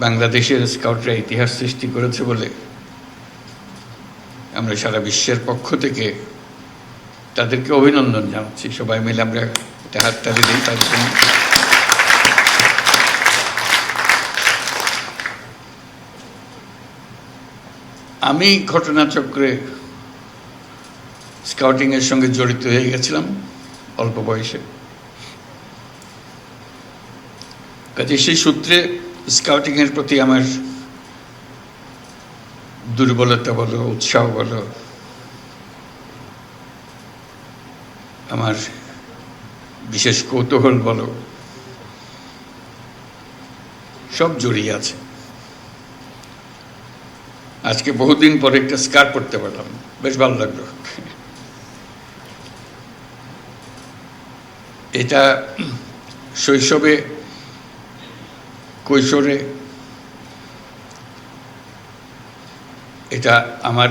বাংলাদেশের স্কাউটরা ইতিহাস সৃষ্টি করেছে বলে আমরা সারা বিশ্বের পক্ষ থেকে তাদেরকে অভিনন্দন জানাচ্ছি। সবাই মিলে আমরা একটা হাততালি দিই তাদের জন্য। আমি ঘটনাচক্রে স্কাউটিংয়ের সঙ্গে জড়িত হয়ে গেছিলাম অল্প বয়সে। কাজে সেই সূত্রে স্কাউটিংয়ের প্রতি আমার দুর্বলতা বলো, উৎসাহ বলো, আমার বিশেষ কৌতূহল বলো, সব জড়িয়ে আছে। আজকে বহুদিন পরে একটা স্কার্ট পরতে পারলাম, বেশ ভালো লাগল। এটা শৈশবে কৈশোরে এটা আমার,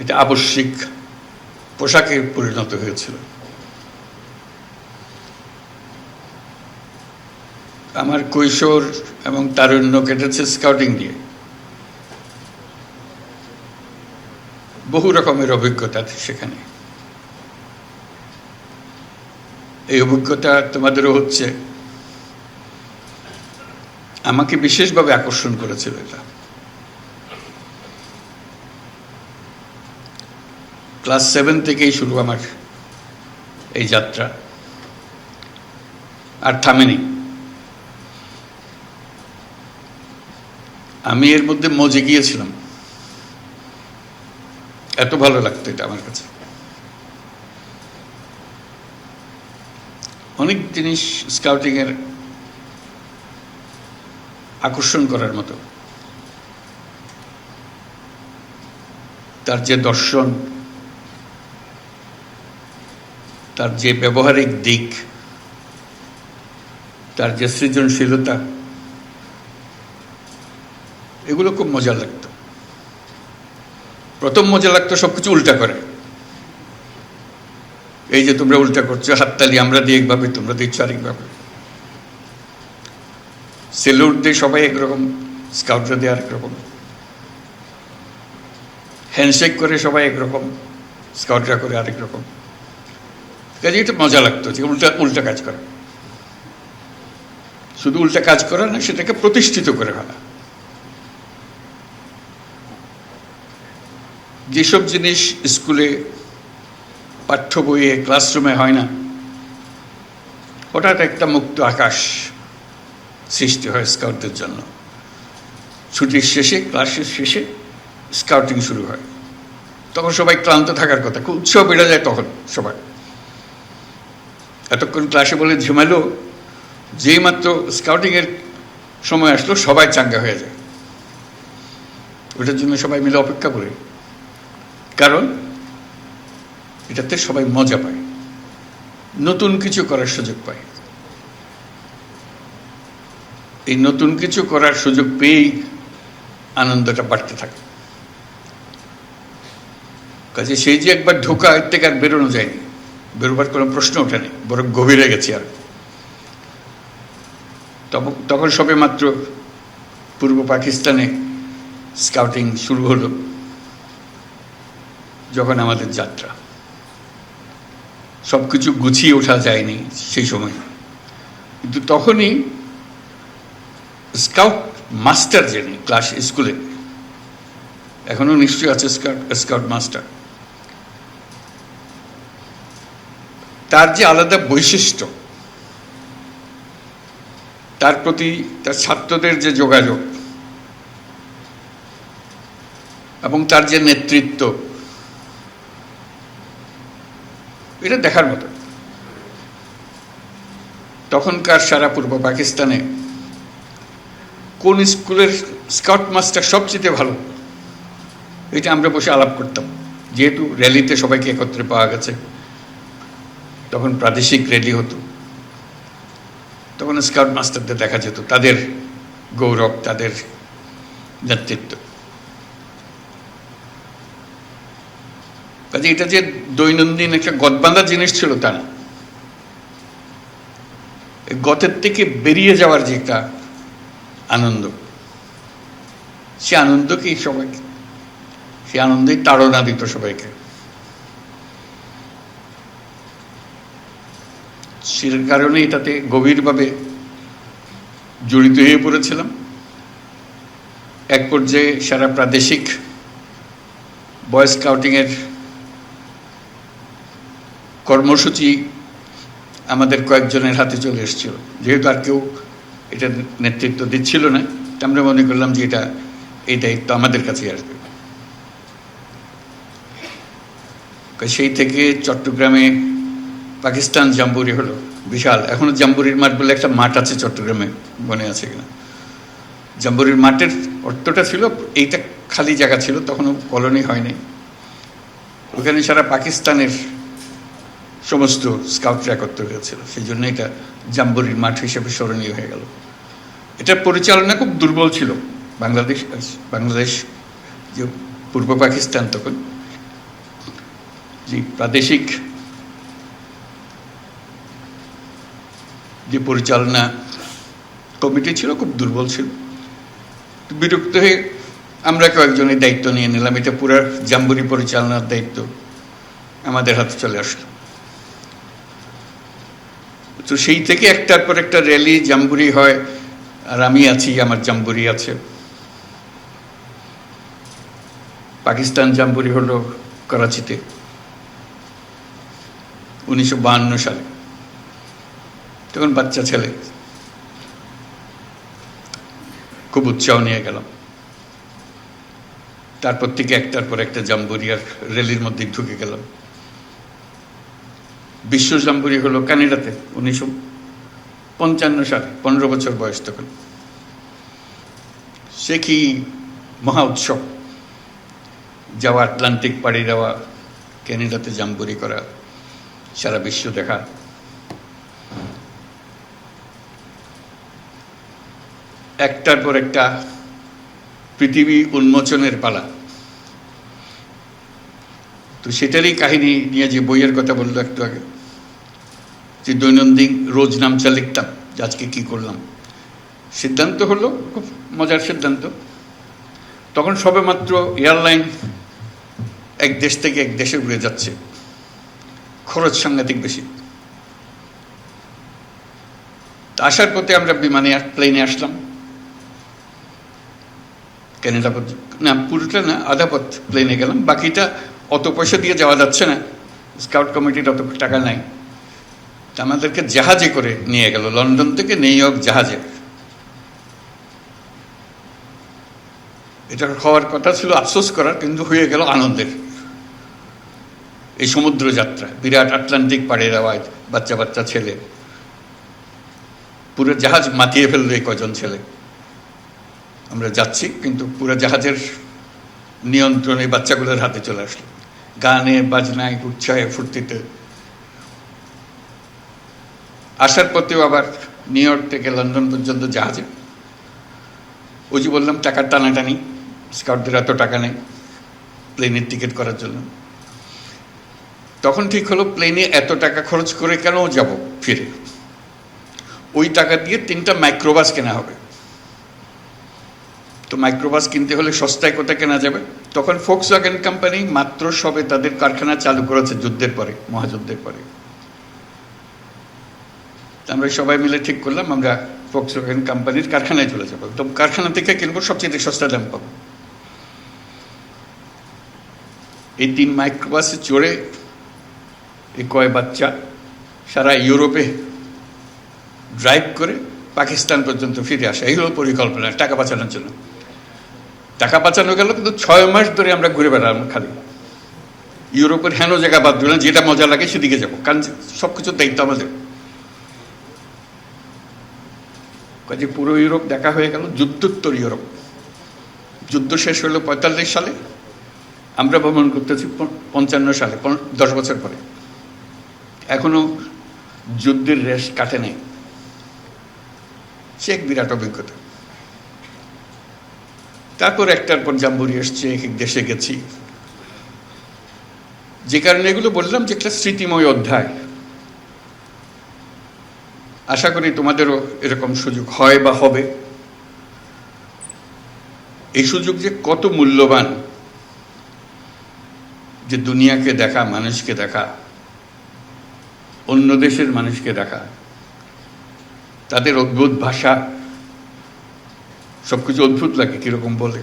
এটা আবশ্যিক পোশাকে পরিণত হয়েছিল। আমার কৈশোর এবং তারুণ্য কেটেছে স্কাউটিং দিয়ে বহু রকমের অভিজ্ঞতা সেখানে। এই অভিজ্ঞতা তোমাদেরও হচ্ছে। আমাকে বিশেষভাবে আকর্ষণ করেছিল এটা। ক্লাস সেভেন থেকেই শুরু আমার এই যাত্রা। আর থামেনি। আমি এর মধ্যে মজে গিয়েছিলাম। এত ভালো লাগতো এটা আমার কাছে। অনেক জিনিস স্কাউটিংয়ের আকর্ষণ করার মতো। তার যে দর্শন, তার যে ব্যবহারিক দিক, তার যে সৃজনশীলতা, এগুলো খুব মজা লাগতো। প্রথম মজা লাগতো সবকিছু উল্টা করে। এই যে তোমরা উল্টা করছ, হাততালি আমরা দিই একভাবে, তোমরা দিচ্ছ আরেকভাবে। সেলুট দিয়ে সবাই একরকম, স্কাউটরা দিয়ে আরেক রকম হ্যান্ডশেক করে সবাই একরকম, স্কাউটরা করে আরেক রকম কাজে এটা মজা লাগতো, যে উল্টা উল্টা কাজ করা। শুধু উল্টা কাজ করা না, সেটাকে প্রতিষ্ঠিত করে ফেলা। যেসব জিনিস স্কুলে পাঠ্য বইয়ে, ক্লাসরুমে হয় না, হঠাৎ একটা মুক্ত আকাশ। সৃষ্টি হয় স্কাউটদের জন্য। ছুটির শেষে, ক্লাসের শেষে স্কাউটিং শুরু হয়। তখন সবাই ক্লান্ত থাকার কথা, খুব উৎসাহ বেড়ে যায় তখন সবাই এতক্ষণ ক্লাসে বলে ঝিমালো যেই মাত্র স্কাউটিংয়ের সময় আসলো, সবাই চাঙ্গা হয়ে যায়। ওটার জন্য সবাই মিলে অপেক্ষা করে। কারণ, এটাতে সবাই মজা পায়। নতুন কিছু করার সুযোগ পায়। এই নতুন কিছু করার সুযোগ পেয়েই আনন্দটা বাড়তে থাকে। কাজে সেই যে একবার ঢোকা এর থেকে আর বেরোনো যায়নি, বেরোবার কোনো প্রশ্ন ওঠেনি বরং গভীরে গেছি আর। তখন সবে মাত্র পূর্ব পাকিস্তানে স্কাউটিং শুরু হলো, যখন আমাদের যাত্রা। সব কিছু গুছিয়ে ওঠা যায়নি সেই সময়। কিন্তু তখনই স্কাউট মাস্টার যিনি ক্লাস স্কুলে। এখনও নিশ্চয়ই আছে স্কাউট স্কাউট মাস্টার। তার যে আলাদা বৈশিষ্ট্য, তার প্রতি তার ছাত্রদের যে যোগাযোগ এবং তার যে নেতৃত্ব, এটা দেখার মতো। তখনকার সারা পূর্ব পাকিস্তানে কোন স্কুলের স্কাউট মাস্টার সবচেয়ে ভালো? এটা আমরা বসে আলাপ করতাম। যেহেতু র্যালিতে সবাইকে একত্রে পাওয়া গেছে, তখন প্রাদেশিক র্যালি হতো। তখন স্কাউট মাস্টারদের দেখা যেত, তাদের গৌরব, তাদের নেতৃত্ব। কাজে এটা যে দৈনন্দিন একটা গদবান্ধা জিনিস ছিল তা গতের থেকে বেরিয়ে যাওয়ার যে একটা আনন্দ সে আনন্দকেই সবাইকে, সে আনন্দেই তাড়না দিত সবাইকে। সে কারণে এটাতে গভীরভাবে জড়িত হয়ে পড়েছিলাম। এক পর্যায়ে সারা প্রাদেশিক বয় স্কাউটিংয়ের কর্মসূচি আমাদের কয়েকজনের হাতে চলে এসেছিল। যেহেতু আর কেউ এটা নেতৃত্ব দিচ্ছিল না। আমরা মনে করলাম যে এটা এই দায়িত্ব আমাদের কাছে আসবে। সেই থেকে চট্টগ্রামে পাকিস্তান জাম্বুরি হলো বিশাল। এখনও জাম্বুরির মাঠ বলে একটা মাঠ আছে চট্টগ্রামে, মনে আছে কিনা? জাম্বুরির মাঠের অর্থটা ছিল, এইটা খালি জায়গা ছিল, তখনও কলোনি হয়নি। ওখানে সারা পাকিস্তানের সমস্ত স্কাউটরা একত্র হয়েছিল। সেই জন্য এটা জাম্বুরির মাঠ হিসেবে স্মরণীয় হয়ে গেল। এটার পরিচালনা খুব দুর্বল ছিল। বাংলাদেশ বাংলাদেশ যে পূর্ব পাকিস্তান তখন, যে প্রাদেশিক যে পরিচালনা কমিটি ছিল খুব দুর্বল ছিল। বিরক্ত হয়ে আমরা কয়েকজনের দায়িত্ব নিয়ে নিলাম। এটা পুরো জাম্বুরি পরিচালনার দায়িত্ব আমাদের হাতে চলে আসলো। তো সেই থেকে একটার পর একটা র্যালি জাম্বুরি হয়, আর আমি আছি, আমার জাম্বুরি আছে। পাকিস্তান জাম্বুরি হলো করাচিতে, উনিশশো সালে। তখন বাচ্চা ছেলে। খুব উৎসাহ নিয়ে গেলাম। তারপর থেকে একটার পর একটা জাম্বুরি আর রেলির মধ্যে ঢুকে গেলাম। বিশ্ব জাম্বুরি হলো কানাডাতে উনিশশো পঞ্চান্ন সাল, পনেরো বছর বয়স তখন। সে কি মহা উৎসব? যাওয়া আটলান্টিক পাড়ি দেওয়া ক্যানাডাতে জাম্বুরি করা, সারা বিশ্ব দেখা। একটার পর একটা পৃথিবী উন্মোচনের পালা। তো সেটারই কাহিনী নিয়ে যে বইয়ের কথা বলল একটু আগে, যে দৈনন্দিন রোজ নামচা লিখতাম যে আজকে কি করলাম। সিদ্ধান্ত হলো, খুব মজার সিদ্ধান্ত। তখন সবে মাত্র এয়ারলাইন এক দেশ থেকে এক দেশে উড়ে যাচ্ছে, খরচ সাংঘাতিক বেশি। আসার পথে আমরা বিমানে প্লেনে আসলাম। ক্যানাডা না, পুরোটা না, আধা পথ প্লেনে গেলাম। বাকিটা অত পয়সা দিয়ে যাওয়া যাচ্ছে না। স্কাউট কমিটির অত টাকা নাই। আমাদেরকে জাহাজে করে নিয়ে গেল। লন্ডন থেকে নিউ ইয়র্ক জাহাজে। এটা হওয়ার কথা ছিল আফসোস করার, কিন্তু হয়ে গেল আনন্দের। এই সমুদ্র যাত্রা, বিরাট আটলান্টিক পাড়ে আওয়াজ বাচ্চা বাচ্চা ছেলে। পুরো জাহাজ মাতিয়ে ফেলল এই কজন ছেলে। আমরা যাচ্ছি, কিন্তু পুরো জাহাজের নিয়ন্ত্রণে বাচ্চাগুলোর হাতে চলে আসলো। গানে, বাজনায় উৎসাহে ফুর্তিতে। আসার পথেও আবার নিউ ইয়র্ক থেকে লন্ডন পর্যন্ত জাহাজে। ওই যে বললাম, টাকার টানাটানি। স্কাউটদের এত টাকা নেই প্লেনের টিকিট করার জন্য। তখন ঠিক হলো, প্লেনে এত টাকা খরচ করে কেন যাব ফিরে? ওই টাকা দিয়ে তিনটা মাইক্রোবাস কেনা হবে। তো মাইক্রোবাস কিনতে হলে সস্তায় কোথায় কেনা যাবে? তখন ফোক্স ওয়াগেন কোম্পানি মাত্র সবে তাদের কারখানা চালু করেছে যুদ্ধের পরে, মহাযুদ্ধের পরে। আমরা সবাই মিলে ঠিক করলাম, আমরা ফোক্স ওয়াগেন কোম্পানির কারখানায় চলে যাব। তো কারখানা থেকে কিনবো, সবচেয়ে সস্তা দাম পাবো। এই তিন মাইক্রোবাসে চড়ে এই কয় বাচ্চা সারা ইউরোপে ড্রাইভ করে পাকিস্তান পর্যন্ত ফিরে আসা। এই হলো পরিকল্পনা, টাকা বাঁচানোর জন্য। টাকা বাঁচানো গেল, কিন্তু ছয় মাস ধরে আমরা ঘুরে বেড়ালাম খালি। ইউরোপের হেন জায়গা বাদ দিলাম, যেটা মজা লাগে সেদিকে যাব। কারণ সব কিছুর দায়িত্ব আমাদের। কাজে পুরো ইউরোপ দেখা হয়ে গেল, যুদ্ধোত্তর ইউরোপ। যুদ্ধ শেষ হলো পঁয়তাল্লিশ সালে। আমরা ভ্রমণ করতেছি পঞ্চান্ন সালে দশ বছর পরে। এখনও যুদ্ধের রেশ কাটে নেই। সে এক বিরাট অভিজ্ঞতা। তারপর একটার পর জাম্বুরি এসছে এক এক দেশে গেছি। যে কারণে এগুলো বললাম যে একটা স্মৃতিময় অধ্যায়। আশা করি তোমাদেরও এরকম সুযোগ হয় বা হবে। এই সুযোগ যে কত মূল্যবান যে দুনিয়াকে দেখা, মানুষকে দেখা, অন্য দেশের মানুষকে দেখা, তাদের অদ্ভুত ভাষা সব কিছু অদ্ভুত লাগে, কীরকম বলে।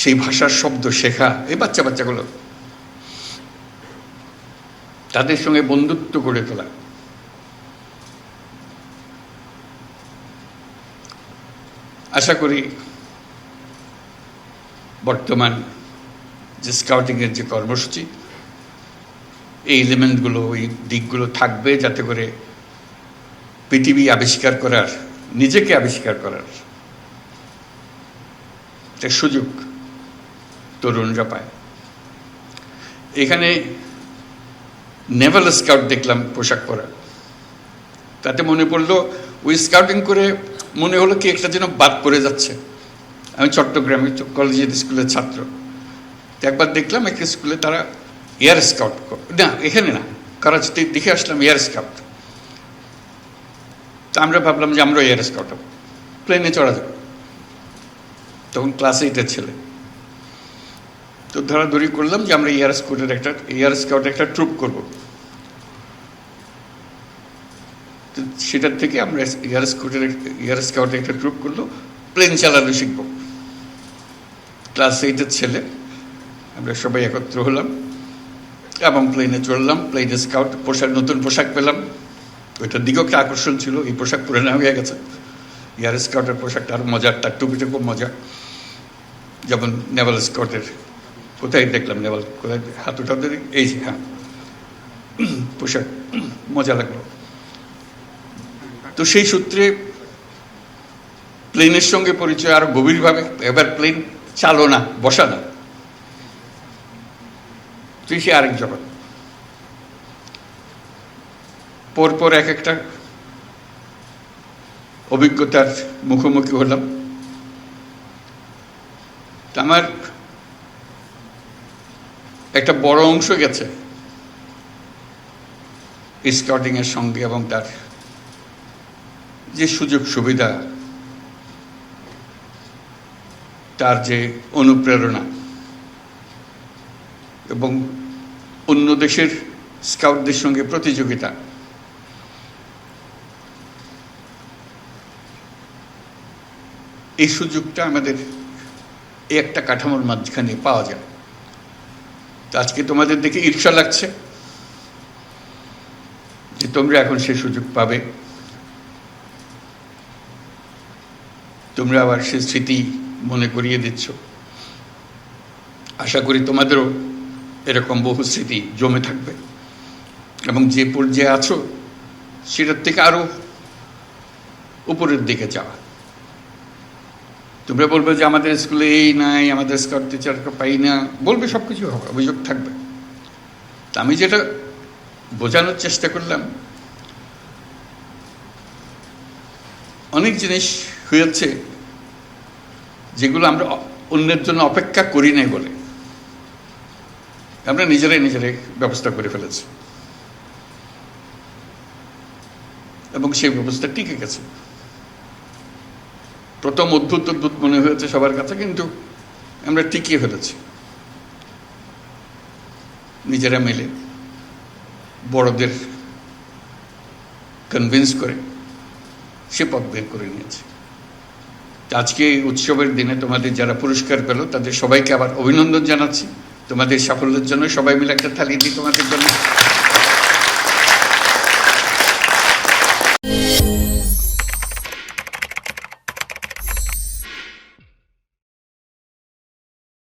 সেই ভাষার শব্দ শেখা, এই বাচ্চা বাচ্চাগুলো তাদের সঙ্গে বন্ধুত্ব গড়ে তোলা। আশা করি বর্তমান যে স্কাউটিংয়ের যে কর্মসূচি, এই এলিমেন্টগুলো ওই দিকগুলো থাকবে যাতে করে পৃথিবী আবিষ্কার করার, নিজেকে আবিষ্কার করার একটা সুযোগ তরুণরা পায়। এখানে নেভাল স্কাউট দেখলাম পোশাক পরা। তাতে মনে পড়ল, ওই স্কাউটিং করে মনে হলো কি একটা যেন বাদ পড়ে যাচ্ছে। আমি চট্টগ্রামে কলেজের স্কুলের ছাত্র। একবার দেখলাম একটা স্কুলে তারা এয়ার স্কাউট না, এখানে না, করাচিতে দেখে আসলাম এয়ার স্কাউট তা আমরা ভাবলাম যে আমরা এয়ার স্কাউট হব। প্লেনে চড়া যাবে তখন ক্লাস এইটের ছেলে। তো ধরাধরি করলাম যে আমরা এয়ার স্কাউটের একটা এয়ার স্কাউটের একটা ট্রুপ করব। তো সেটার থেকে আমরা এয়ার স্কাউটের এয়ার স্কাউটের একটা ট্রুপ করল প্লেন চালানো শিখব। ক্লাস এইটের ছেলে, আমরা সবাই একত্র হলাম এবং প্লেনে চড়লাম প্লেনে স্কাউট পোশাক নতুন পোশাক পেলাম। ওইটার দিকেও একটা আকর্ষণ ছিল, এই পোশাক পরে নেওয়া হয়ে গেছে। এয়ার স্কাউটের পোশাকটা আরও মজার, তার টুপিটা খুব মজা। যেমন নেভাল স্কাউটের কোথায় দেখলাম, নেভাল কোথায়? হাত উঠাতে এই হ্যাঁ। পোশাক, মজা লাগল। তো সেই সূত্রে প্লেনের সঙ্গে পরিচয় আরও গভীরভাবে, এবার প্লেন চালনা বসা না। তুই সে আরেক জগৎ। পরপর এক একটা অভিজ্ঞতার মুখোমুখি হলাম। আমার একটা বড় অংশ গেছে স্কাউটিং এর সঙ্গে এবং তার যে সুযোগ সুবিধা, তার যে অনুপ্রেরণা এবং অন্য দেশের স্কাউটদের সঙ্গে প্রতিযোগিতা, এই সুযোগটা আমাদের এই একটা কাঠামোর মাঝখানে পাওয়া যায়। তো আজকে তোমাদের দেখে ঈর্ষা লাগছে যে তোমরা এখন সে সুযোগ পাবে। তোমরা আবার সে স্মৃতি মনে করিয়ে দিচ্ছ। আশা করি তোমাদেরও এরকম বহু স্মৃতি জমে থাকবে। এবং যে পর্যায়ে আছো, সেটার থেকে আরও উপরের দিকে যাওয়া। তোমরা বলবে যে আমাদের স্কুলে এই নাই, আমাদের স্কাউট টিচারকে পাই না। বলবে সব কিছু হবে, অভিযোগ থাকবে। তা আমি যেটা বোঝানোর চেষ্টা করলাম, অনেক জিনিস হয়েছে যেগুলো আমরা অন্যের জন্য অপেক্ষা করি নাই বলে। আমরা নিজেরাই নিজেরাই ব্যবস্থা করে ফেলেছি। এবং সেই ব্যবস্থা টিকে গেছে। প্রথম অদ্ভুত অদ্ভুত মনে হয়েছে সবার কাছে, কিন্তু আমরা টিকিয়ে ফেলেছি। নিজেরা মিলে বড়দের কনভিন্স করে সে পথ বের করে নিয়েছে। আজকে উৎসবের দিনে তোমাদের যারা পুরস্কার পেল, তাদের সবাইকে আবার অভিনন্দন জানাচ্ছি। তোমাদের সাফল্যের জন্য সবাই মিলে একটা থালি দিই তোমাদের জন্য।